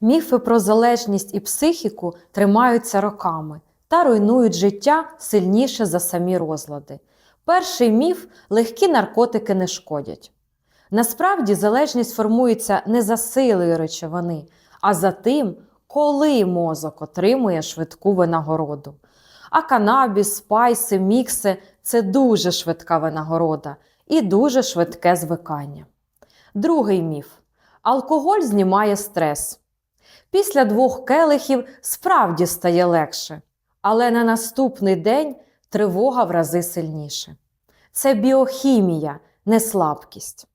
Міфи про залежність і психіку тримаються роками та руйнують життя сильніше за самі розлади. Перший міф легкі наркотики не шкодять. Насправді залежність формується не за силою речовини, а за тим, коли мозок отримує швидку винагороду. А канабіс, спайси, мікси це дуже швидка винагорода і дуже швидке звикання. Другий міф: алкоголь знімає стрес. Після двох келихів справді стає легше, але на наступний день тривога в рази сильніше. Це біохімія, не слабкість.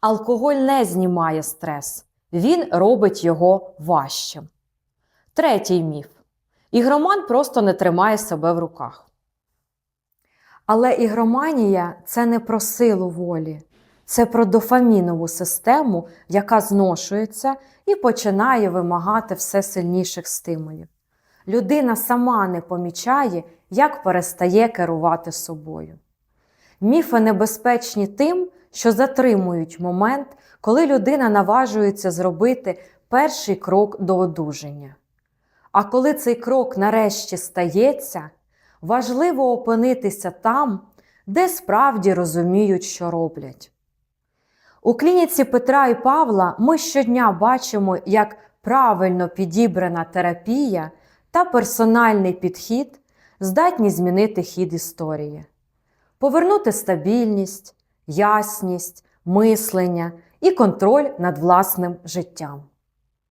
Алкоголь не знімає стрес, він робить його важчим. Третій міф. Ігроман просто не тримає себе в руках. Але ігроманія це не про силу волі, це про дофамінову систему, яка зношується і починає вимагати все сильніших стимулів. Людина сама не помічає, як перестає керувати собою. Міфи небезпечні тим, що затримують момент, коли людина наважується зробити перший крок до одужання. А коли цей крок нарешті стається, важливо опинитися там, де справді розуміють, що роблять. У клініці Петра і Павла ми щодня бачимо, як правильно підібрана терапія та персональний підхід здатні змінити хід історії, повернути стабільність, ясність, мислення і контроль над власним життям.